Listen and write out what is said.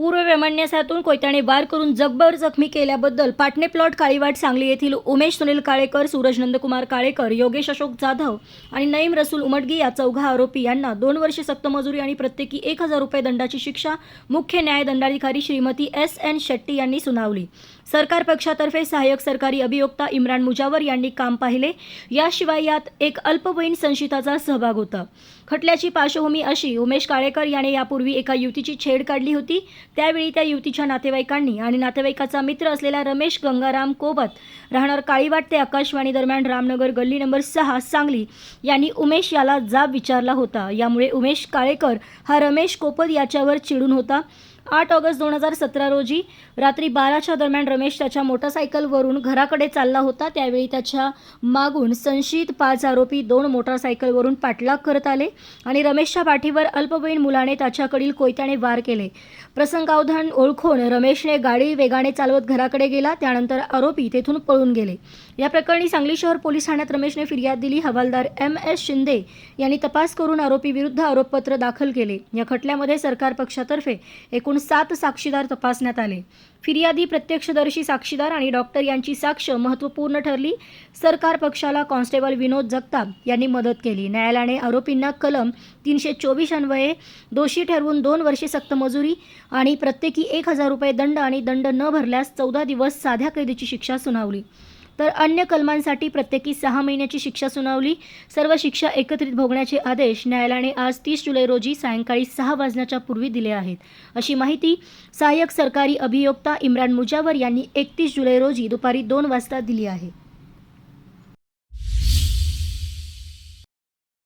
पूर्व कोयत्याने वार करून जगभर जखमी केल्याबद्दल पाटणे प्लॉट काळीवाट सांगली येथील उमेश सुनील काळेकर सूरज नंदकुमार काळेकर योगेश अशोक जाधव आणि नईम रसूल उमटगी या चौघा आरोपी यांना दोन वर्षे सक्त मजुरी आणि प्रत्येकी एक हजार रुपये दंडाची शिक्षा मुख्य न्याय दंडाधिकारी श्रीमती एस एन शेट्टी यांनी सुनावली. सरकार पक्षातर्फे सहाय्यक सरकारी अभियोक्ता इम्रान मुजावर यांनी काम पाहिले. याशिवाय यात एक अल्पवयीन संशिताचा सहभाग होता. खटल्याची पार्श्वभूमी अशी उमेश काळेकर याने यापूर्वी एका युतीची छेड काढली होती. त्यावेळी त्या युतीच्या नातेवाईकांनी आणि नातेवाईकाचा मित्र असलेला रमेश गंगाराम कोबत राहणार काळीवाट ते आकाशवाणी दरम्यान रामनगर गल्ली नंबर सहा सांगली यांनी उमेश याला जाब विचारला होता. यामुळे उमेश काळेकर हा रमेश कोपत याच्यावर चिडून होता. आठ ऑगस्ट दोन हजार सतरा रोजी रात्री बाराच्या दरम्यान रमेश त्याच्या मोटरसायकलवरून घराकडे चालला होता. त्यावेळी त्याच्या मागून संशयित पाच आरोपी दोन मोटरसायकलवरून पाठलाग करत आले आणि रमेशच्या पाठीवर अल्पवयीन मुलाने त्याच्याकडील कोयत्याने वार केले. प्रसंगावधान ओळखून रमेशने गाडी वेगाने चालवत घराकडे गेला. त्यानंतर आरोपी तेथून पळून गेले. या प्रकरणी सांगली शहर पोलीस ठाण्यात रमेशने फिर्याद दिली. हवालदार एम एस शिंदे यांनी तपास करून आरोपी विरुद्ध आरोपपत्र दाखल केले. या खटल्यामध्ये सरकार पक्षातर्फे एकूण सात साक्षीदार तपासण्यात आले. फिर्यादी प्रत्यक्षदर्शी साक्षीदार आणि डॉक्टर यांची साक्ष महत्त्वपूर्ण ठरली. सरकार पक्षाला कॉन्स्टेबल विनोद जगताप यांनी मदत केली. न्यायालयाने आरोपींना कलम तीनशे चोवीस अन्वये दोषी ठरवून दोन वर्षे सक्त मजुरी आणि प्रत्येकी एक हजार रुपये दंड आणि दंड न भरल्यास चौदा दिवस साध्या कैदीची शिक्षा सुनावली. तर अन्य कलमांसाठी प्रत्येकी सहा महिन्याची शिक्षा सुनावली. सर्व शिक्षा एकत्रित भोगण्याचे आदेश न्यायालयाने आज तीस जुलै रोजी सायंकाळी सहा वाजण्याच्या पूर्वी दिले आहेत. अशी माहिती सहाय्यक सरकारी अभियोक्ता इम्रान मुजावर यांनी एकतीस जुलै रोजी दुपारी दोन वाजता दिली आहे.